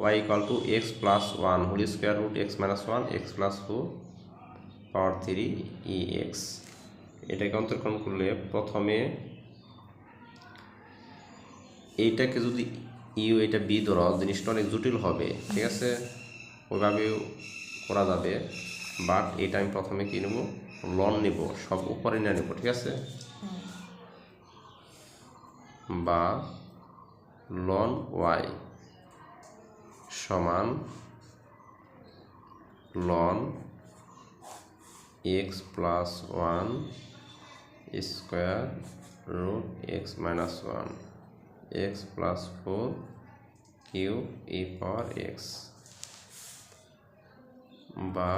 Y equal two X plus one whole square root X minus one X plus four power three E X এটাকে অন্তর্করণ করলে প্রথমে এইটাকে যদি you এটা বি ধরো জিনিসটা অনেক জটিল হবে ঠিক আছে? ওইভাবেও করা যাবে বাট এটা আমি প্রথমে কী নেব? লন নেব সব উপরে নিয়ে নেব ঠিক আছে? বা লন ওয়াই সমান ln X plus one square root X minus one X plus four cube E power X বা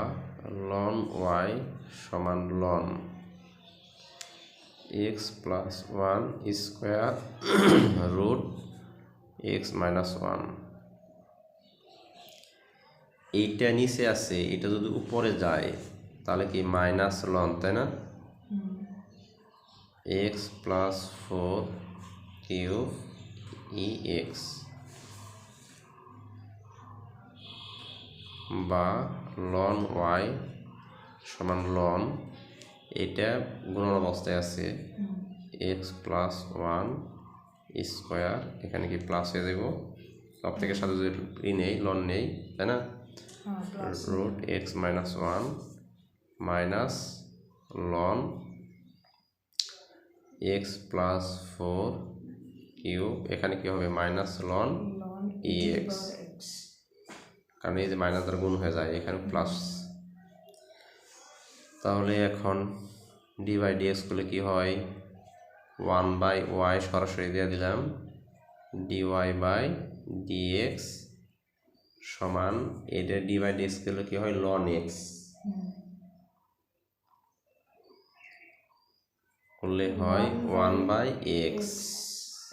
লন ওয়াই সমান ln X plus one square root X minus one এইটা নিচে আছে, এটা যদি উপরে যায়, তাহলে কি মাইনাস লন, তাই না? X plus four Q E X বা লন ওয়াই সমান লন এটা গুণন অবস্থায় আছে। এক্স প্লাস ওয়ান স্কোয়ার এখানে কি প্লাস হয়ে যাব সব থেকে সাথে যদি ই নেই লন নেই, তাই না? Root X minus one minus loan X plus four cube এখানে কি হবে? মাইনাস লন এক্স কারণ এই যে মাইনাস দ্বারা গুণ হয়ে যায় এখানে প্লাস তাহলে এখন ডি বাই ডিএক্স করলে কী হয়? ওয়ান বাই ওয়াই সরাসরি দিয়ে দিলাম। ডি ওয়াই বাই ডিএক্স সমান এটা ডি বাই ডিএক্স করলে কী হয়? লন এক্স করলে হয় one by X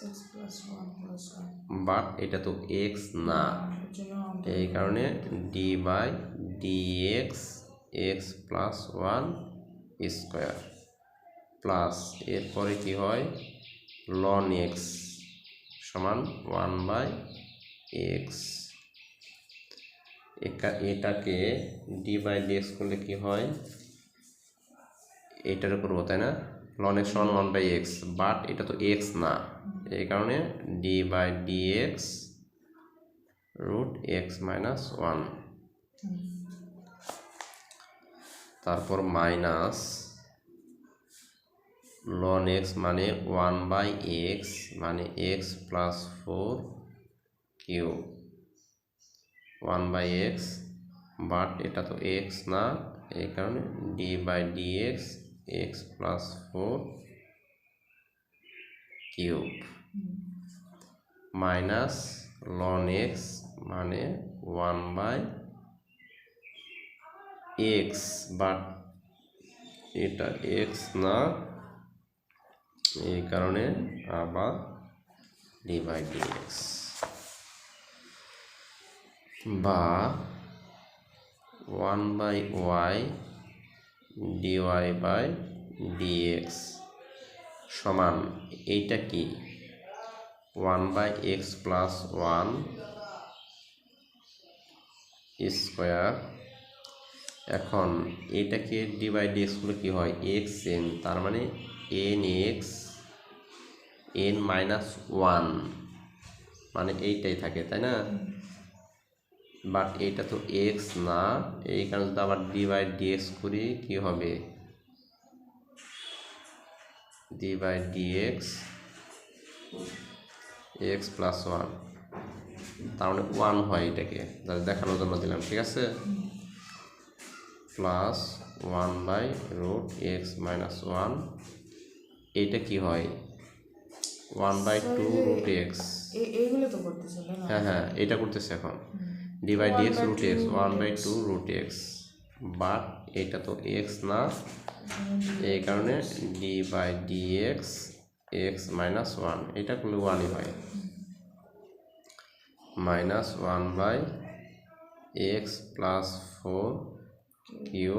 X but এটা তো এক্স না। এই কারণে D by D X X plus one square plus এরপরে কি হয়? লন এক্স সমান ওয়ান বাই এক্স এটাকে ডি বাই ডিএক্স করলে কি হয়? এটার করব তাই না? লন এক্স সমান ওয়ান বাই এক্স বাট এটা তো এক্স না। এই কারণে D by D X root X minus one তারপর মাইনাস লন এক্স মানে ওয়ান বাই এক্স মানে X plus four cube one by X, but এটা তো এক্স না, এই কারণে D by D X X plus four cube. Minus loan x মানে one by x, but এটা এক্স না, এই কারণে আবার ডি বাই ডি এক্স। বা one by Y D Y by D X সমান এইটা কি? One by X plus one square. এখন এটাকে ডি বাই করলে কী হয়? এক্স এন তার মানে N X N minus one মানে এইটাই থাকে, তাই না? বাট এইটা তো এক্স না এই কারণে যদি আবার ডি বাই ডি এক্স করি কী হবে? D by D X plus one তার মানে ওয়ান হয় এটাকে। যাতে দেখানোর জন্য দিলাম ঠিক আছে? Plus one by root X minus one এইটা কি হয়? One by two root X হ্যাঁ হ্যাঁ এটা করতেছে এখন। D by D X root X one by two root X but এটা তো এক্স না। এই কারণে D by D X X minus one এটা করলে ওয়ানই হয়। Minus one by X plus four cube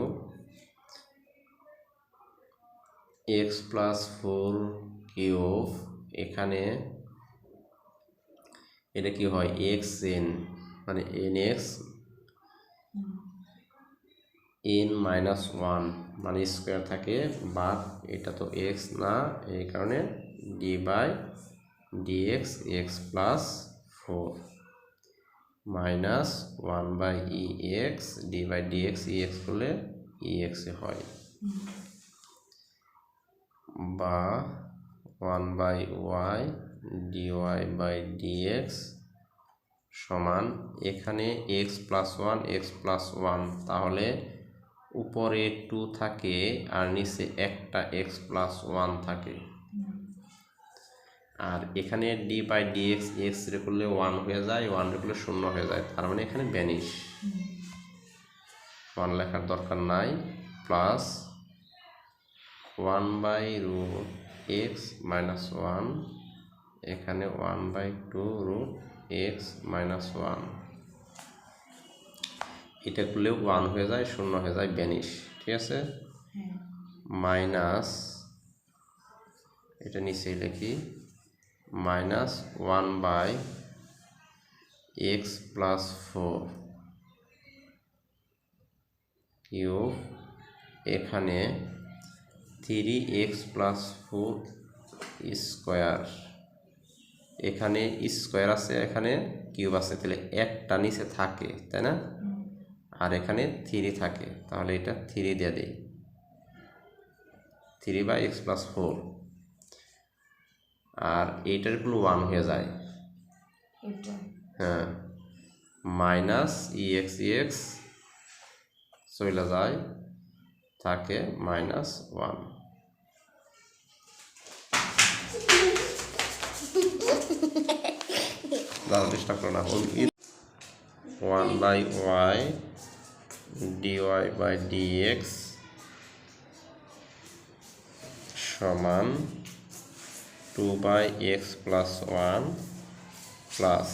X plus four cube এখানে এটা কি হয়? এক্স এন মানে N X N minus one মানে স্কোয়ার থাকে বাট এটা তো এক্স না, এই কারণে D by D X X plus four minus one by E X D by D X E X করলে ই এক্সে হয়। বা one by Y D Y by D X সমান এখানে X plus one X plus one তাহলে উপরে two থাকে আর নিচে একটা এক্স প্লাস ওয়ান থাকে। আর এখানে D by D X X রে ওয়ান হয়ে যায় ওয়ান রে শূন্য হয়ে যায়, তার মানে এখানে ব্যানিশ ওয়ান লেখার দরকার নাই plus one by root X minus one এখানে one by two root X minus one এটা করলেও ওয়ান হয়ে যায় শূন্য হয়ে যায় ব্যানিশ ঠিক আছে? হ্যাঁ। মাইনাস এটা নিচেই লিখি minus one by X plus four cube এখানে three X plus four square এখানে স্কোয়ার আছে এখানে কিউব আছে তাহলে একটা নিচে থাকে তাই না? আর এখানে থ্রি থাকে তাহলে এটা থ্রি দিয়ে দেয় three by X plus four আর এইটারগুলো ওয়ান হয়ে যায়। হ্যাঁ। Minus E X E X চলে যায় থাকে মাইনাস ওয়ান দাদা চেষ্টা করো না। One by Y D Y by D X সমান two by X plus one plus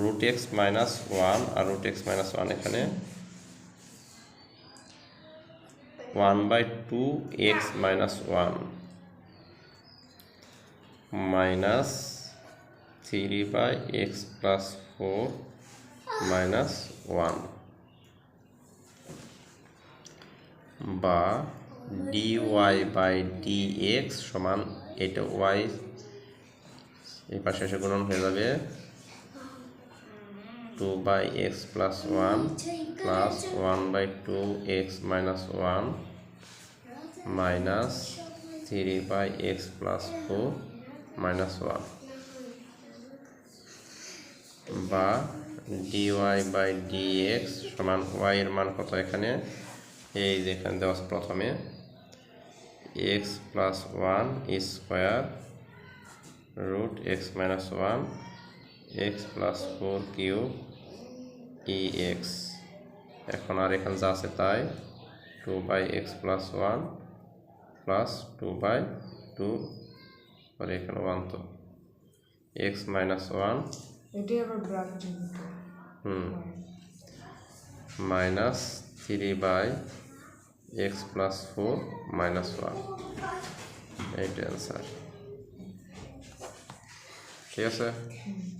root X minus one R root x minus one এখানে one by two X minus one minus three by X plus four minus one বা D Y by D X সমান এটা Y. এই পাশে এসে গুণন হয়ে যাবে two by X plus one plus one by two X minus one minus three by X plus four minus one. বা D Y by D X সমান ওয়াই এর মান কত এখানে? এই যেখানে দেওয়া আছে প্রথমে। X plus one square X minus one X plus four cube E X এখন আর এখানে যা আছে তাই two by X plus one plus two by two আর এখানে ওয়ান তো এক্স মাইনাস ওয়ান এটাই আবার ব্র্যাকেটের ভিতরে হুম minus three by X plus four minus one এইটা অ্যান্সার ঠিক আছে হুম